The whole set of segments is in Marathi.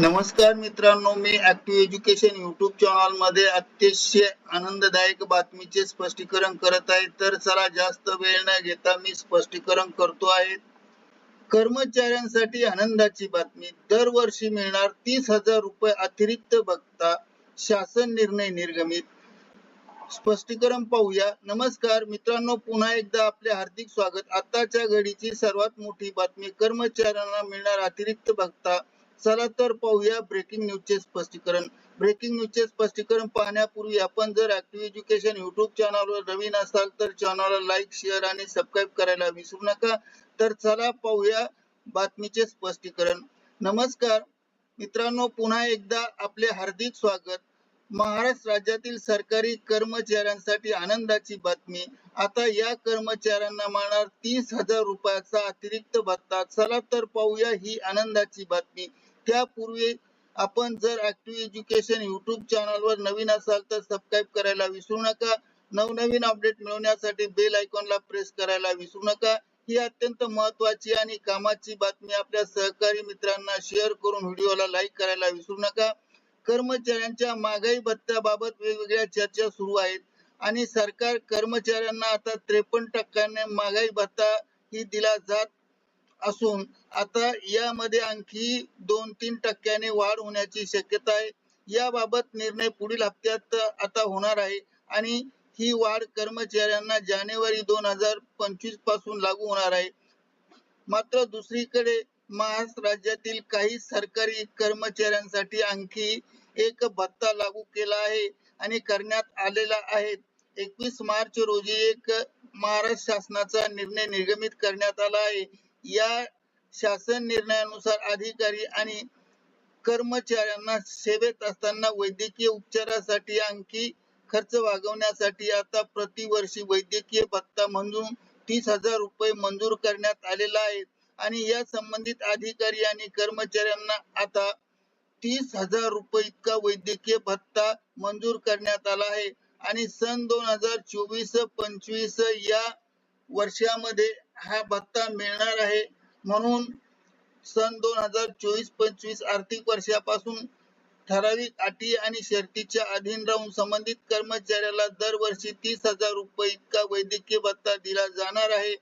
नमस्कार मित्रांनो मी ऍक्टिव्ह एज्युकेशन युट्यूब चॅनलमध्ये अतिशय आनंददायक बातमीचे स्पष्टीकरण करत आहे. तर चला जास्त वेळ न घेता मी स्पष्टीकरण करतो आहे. कर्मचाऱ्यांसाठी आनंदाची बातमी. दरवर्षी मिळणार तीस हजार रुपये अतिरिक्त बघता शासन निर्णय निर्गमित. स्पष्टीकरण पाहूया. नमस्कार मित्रांनो पुन्हा एकदा आपले हार्दिक स्वागत. आताच्या घडीची सर्वात मोठी बातमी. कर्मचाऱ्यांना मिळणार अतिरिक्त भत्ता. चला तर पाहूया ब्रेकिंग न्यूजचे स्पष्टीकरण. ब्रेकिंग न्यूजचे स्पष्टीकरण पाहण्यापूर्वी आपण जर ऍक्टिव्ह एज्युकेशन युट्यूब चॅनलवर नवीन असाल तर चॅनलला लाईक शेअर आणि सबस्क्राईब करायला विसरू नका. तर चला पाहूया बातमीचे स्पष्टीकरण. नमस्कार. मित्रांनो पुन्हा एकदा आपले हार्दिक स्वागत. महाराष्ट्र राज्यातील सरकारी कर्मचाऱ्यांसाठी आनंदाची बातमी. आता या कर्मचाऱ्यांना मिळणार तीस हजार रुपयाचा अतिरिक्त भत्ता. चला तर पाहूया ही आनंदाची बातमी. त्यापूर्वी आपण जर ऍक्टिव्ह एज्युकेशन युट्यूब चॅनल वर नवीन असाल तर सबस्क्राईब करायला विसरू नका. नवनवीन अपडेट मिळवण्यासाठी बेल आयकॉनला प्रेस करायला विसरू नका. ही अत्यंत महत्वाची आणि कामाची बातमी आपल्या सहकारी मित्रांना शेअर करून व्हिडिओला लाईक करायला विसरू नका. कर्मचाऱ्यांच्या महागाई भत्त्याबाबत वेगवेगळ्या चर्चा सुरू आहेत आणि सरकार कर्मचाऱ्यांना आता त्रेपन्न टक्क्याने महागाई भत्ता ही दिला जात असून आता यामध्ये आणखी दोन तीन टक्क्याने वाढ होण्याची शक्यता आहे. याबाबत निर्णय पुढील हप्त्यात आता होणार आहे आणि ही वाढ कर्मचाऱ्यांना जानेवारी दोन हजार पंचवीसपासून लागू होणार आहे. मात्र दुसरीकडे महाराष्ट्र राज्यातील काही सरकारी कर्मचाऱ्यांसाठी आणखी एक भत्ता लागू केला आहे आणि करण्यात आलेला आहे. एकवीस मार्च रोजी एक महाराष्ट्र शासनाचा निर्णय निर्गमित करण्यात आला आहे. या शासन निर्णयानुसार अधिकारी आणि कर्मचाऱ्यांना सेवेत असताना वैद्यकीय उपचारासाठी आणखी खर्च भागवण्यासाठी आता प्रतिवर्षी वैद्यकीय भत्ता म्हणून तीस हजार रुपये मंजूर करण्यात आलेला आहे. आणि या संबंधित अधिकारी आणि कर्मचाऱ्यांना आता तीस हजार रुपये इतका वैद्यकीय भत्ता मंजूर करण्यात आला आहे. आणि सन दोन हजार चोवीस पंचवीस या वर्षामध्ये हा भत्ता मिळणार आहे. म्हणून सन दोन हजार चोवीस पंचवीस आर्थिक वर्षापासून ठराविक अटी आणि शर्तीच्या अधीन राहून संबंधित कर्मचाऱ्याला दरवर्षी तीस हजार रुपये इतका वैद्यकीय भत्ता दिला जाणार आहे.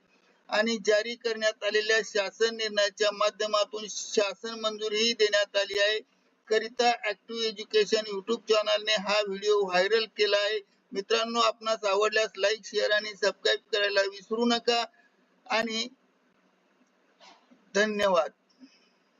आणि जारी करण्यात आलेल्या शासन निर्णयाच्या माध्यमातून शासन मंजुरीही देण्यात आली आहे. करिता ऍक्टिव्ह एज्युकेशन युट्यूब चॅनलने हा व्हिडिओ व्हायरल केला आहे. मित्रांनो आपणास आवडल्यास लाईक शेअर आणि सबस्क्राईब करायला विसरू नका. आणि धन्यवाद.